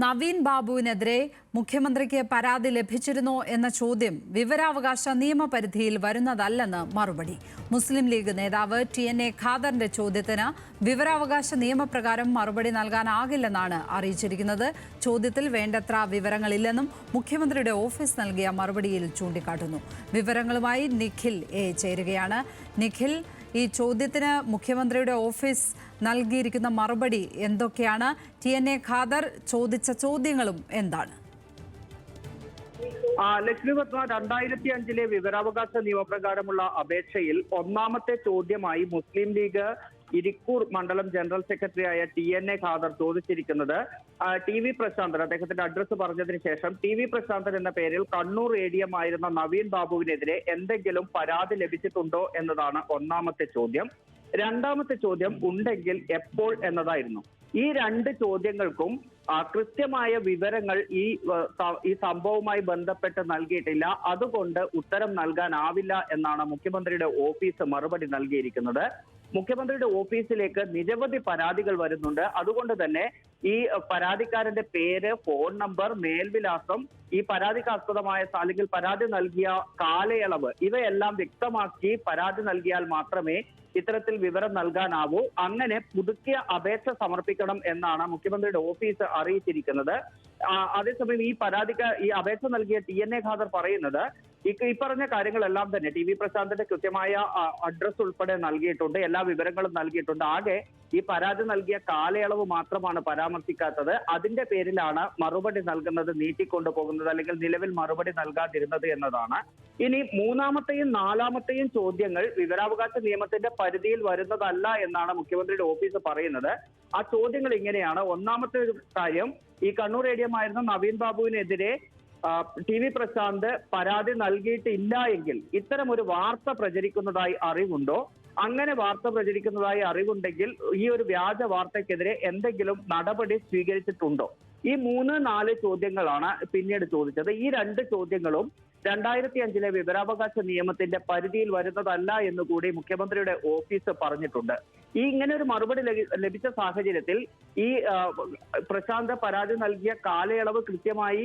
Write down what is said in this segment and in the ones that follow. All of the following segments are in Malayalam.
നവീൻ ബാബുവിനെതിരെ മുഖ്യമന്ത്രിക്ക് പരാതി ലഭിച്ചിരുന്നോ എന്ന ചോദ്യം വിവരാവകാശ നിയമപരിധിയിൽ വരുന്നതല്ലെന്ന് മറുപടി. മുസ്ലിം ലീഗ് നേതാവ് ടി എൻ എ ഖാദറിന്റെ ചോദ്യത്തിന് വിവരാവകാശ നിയമപ്രകാരം മറുപടി നൽകാനാകില്ലെന്നാണ് അറിയിച്ചിരിക്കുന്നത്. ചോദ്യത്തിൽ വേണ്ടത്ര വിവരങ്ങളില്ലെന്നും മുഖ്യമന്ത്രിയുടെ ഓഫീസ് നൽകിയ മറുപടിയിൽ ചൂണ്ടിക്കാട്ടുന്നു. വിവരങ്ങളുമായി നിഖിൽ എ ചേരുകയാണ്. നിഖിൽ ഈ ചോദ്യത്തിന് മുഖ്യമന്ത്രിയുടെ ഓഫീസ് നൽകിയിരിക്കുന്ന മറുപടി എന്തൊക്കെയാണ്? ടി എൻ എ ഖാദർ ചോദിച്ച ചോദ്യങ്ങളും എന്താണ്? ആ, ലക്ഷ്മി പത്മ രണ്ടായിരത്തി അഞ്ചിലെ വിവരാവകാശ നിയമപ്രകാരമുള്ള അപേക്ഷയിൽ ഒന്നാമത്തെ ചോദ്യമായി മുസ്ലിം ലീഗ് ഇരിക്കൂർ മണ്ഡലം ജനറൽ സെക്രട്ടറിയായ ടി എൻ എ ഖാദർ ചോദിച്ചിരിക്കുന്നത്. ടി വി പ്രശാന്തൻ അദ്ദേഹത്തിന്റെ അഡ്രസ്സ് പറഞ്ഞതിന് ശേഷം ടി വി പ്രശാന്തൻ എന്ന പേരിൽ കണ്ണൂർ എ ഡി എം ആയിരുന്ന നവീൻ ബാബുവിനെതിരെ എന്തെങ്കിലും പരാതി ലഭിച്ചിട്ടുണ്ടോ എന്നതാണ് ഒന്നാമത്തെ ചോദ്യം. രണ്ടാമത്തെ ചോദ്യം ഉണ്ടെങ്കിൽ എപ്പോൾ എന്നതായിരുന്നു. ഈ രണ്ട് ചോദ്യങ്ങൾക്കും കൃത്യമായ വിവരങ്ങൾ ഈ ഈ സംഭവവുമായി ബന്ധപ്പെട്ട് നൽകിയിട്ടില്ല. അതുകൊണ്ട് ഉത്തരം നൽകാനാവില്ല എന്നാണ് മുഖ്യമന്ത്രിയുടെ ഓഫീസ് മറുപടി നൽകിയിരിക്കുന്നത്. മുഖ്യമന്ത്രിയുടെ ഓഫീസിലേക്ക് നിരവധി പരാതികൾ വരുന്നുണ്ട്. അതുകൊണ്ട് തന്നെ ഈ പരാതിക്കാരന്റെ പേര് ഫോൺ നമ്പർ മേൽവിലാസം ഈ പരാതിക്കാസ്പദമായ അല്ലെങ്കിൽ പരാതി നൽകിയ കാലയളവ് ഇവയെല്ലാം വ്യക്തമാക്കി പരാതി നൽകിയാൽ മാത്രമേ ഇത്തരത്തിൽ വിവരം നൽകാനാവൂ. അങ്ങനെ പുതുക്കിയ അപേക്ഷ സമർപ്പിക്കണം എന്നാണ് മുഖ്യമന്ത്രിയുടെ ഓഫീസ് അറിയിച്ചിരിക്കുന്നത്. അതേസമയം ഈ പരാതിക്ക് ഈ അപേക്ഷ നൽകിയ ടി എൻ എ ഖാദർ പറയുന്നത് ഈ പറഞ്ഞ കാര്യങ്ങളെല്ലാം തന്നെ ടി വി പ്രശാന്തിന്റെ കൃത്യമായ അഡ്രസ് ഉൾപ്പെടെ നൽകിയിട്ടുണ്ട്. എല്ലാ വിവരങ്ങളും നൽകിയിട്ടുണ്ട്. ആകെ ഈ പരാതി നൽകിയ കാലയളവ് മാത്രമാണ് പരാമർശിക്കാത്തത്. അതിന്റെ പേരിലാണ് മറുപടി നൽകുന്നത് നീട്ടിക്കൊണ്ടു പോകുന്നത് അല്ലെങ്കിൽ നിലവിൽ മറുപടി നൽകാതിരുന്നത് എന്നതാണ്. ഇനി മൂന്നാമത്തെയും നാലാമത്തെയും ചോദ്യങ്ങൾ വിവരാവകാശ നിയമത്തിന്റെ പരിധിയിൽ വരുന്നതല്ല എന്നാണ് മുഖ്യമന്ത്രിയുടെ ഓഫീസ് പറയുന്നത്. ആ ചോദ്യങ്ങൾ ഇങ്ങനെയാണ്. ഒന്നാമത്തെ കാര്യം ഈ കണ്ണൂർ ഏരിയമായിരുന്ന നവീൻ ബാബുവിനെതിരെ ടി വി പ്രശാന്ത് പരാതി നൽകിയിട്ടില്ല എങ്കിൽ ഇത്തരം ഒരു വാർത്ത പ്രചരിക്കുന്നതായി അറിവുണ്ടോ? അങ്ങനെ വാർത്ത പ്രചരിക്കുന്നതായി അറിവുണ്ടെങ്കിൽ ഈ ഒരു വ്യാജ വാർത്തയ്ക്കെതിരെ എന്തെങ്കിലും നടപടി സ്വീകരിച്ചിട്ടുണ്ടോ? ഈ മൂന്ന് നാല് ചോദ്യങ്ങളാണ് പിന്നീട് ചോദിച്ചത്. ഈ രണ്ട് ചോദ്യങ്ങളും രണ്ടായിരത്തി അഞ്ചിലെ വിവരാവകാശ നിയമത്തിന്റെ പരിധിയിൽ വരുന്നതല്ല എന്ന് കൂടി മുഖ്യമന്ത്രിയുടെ ഓഫീസ് പറഞ്ഞിട്ടുണ്ട്. ഈ ഇങ്ങനെ ഒരു മറുപടി ലഭിച്ച സാഹചര്യത്തിൽ ഈ പ്രശാന്ത പരാതി നൽകിയ കാലയളവ് കൃത്യമായി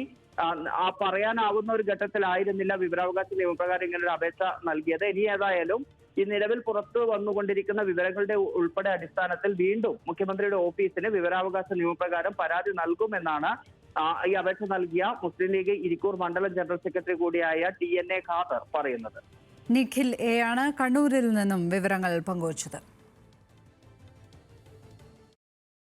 പറയാനാവുന്ന ഒരു ഘട്ടത്തിലായിരുന്നില്ല വിവരാവകാശ നിയമപ്രകാരം ഇങ്ങനെ ഒരു അപേക്ഷ നൽകിയത്. ഇനി ഏതായാലും ഈ നിലവിൽ പുറത്തു വന്നുകൊണ്ടിരിക്കുന്ന വിവരങ്ങളുടെ ഉൾപ്പെടെ അടിസ്ഥാനത്തിൽ വീണ്ടും മുഖ്യമന്ത്രിയുടെ ഓഫീസിന് വിവരാവകാശ നിയമപ്രകാരം പരാതി നൽകുമെന്നാണ് ഈ അപേക്ഷ നൽകിയ മുസ്ലിം ലീഗ് ഇരിക്കൂർ മണ്ഡലം ജനറൽ സെക്രട്ടറി കൂടിയായ ടി എൻ എ ഖാദർ പറയുന്നത്. നിഖിൽ എ ആണ് കണ്ണൂരിൽ നിന്നും വിവരങ്ങൾ പങ്കുവച്ചത്.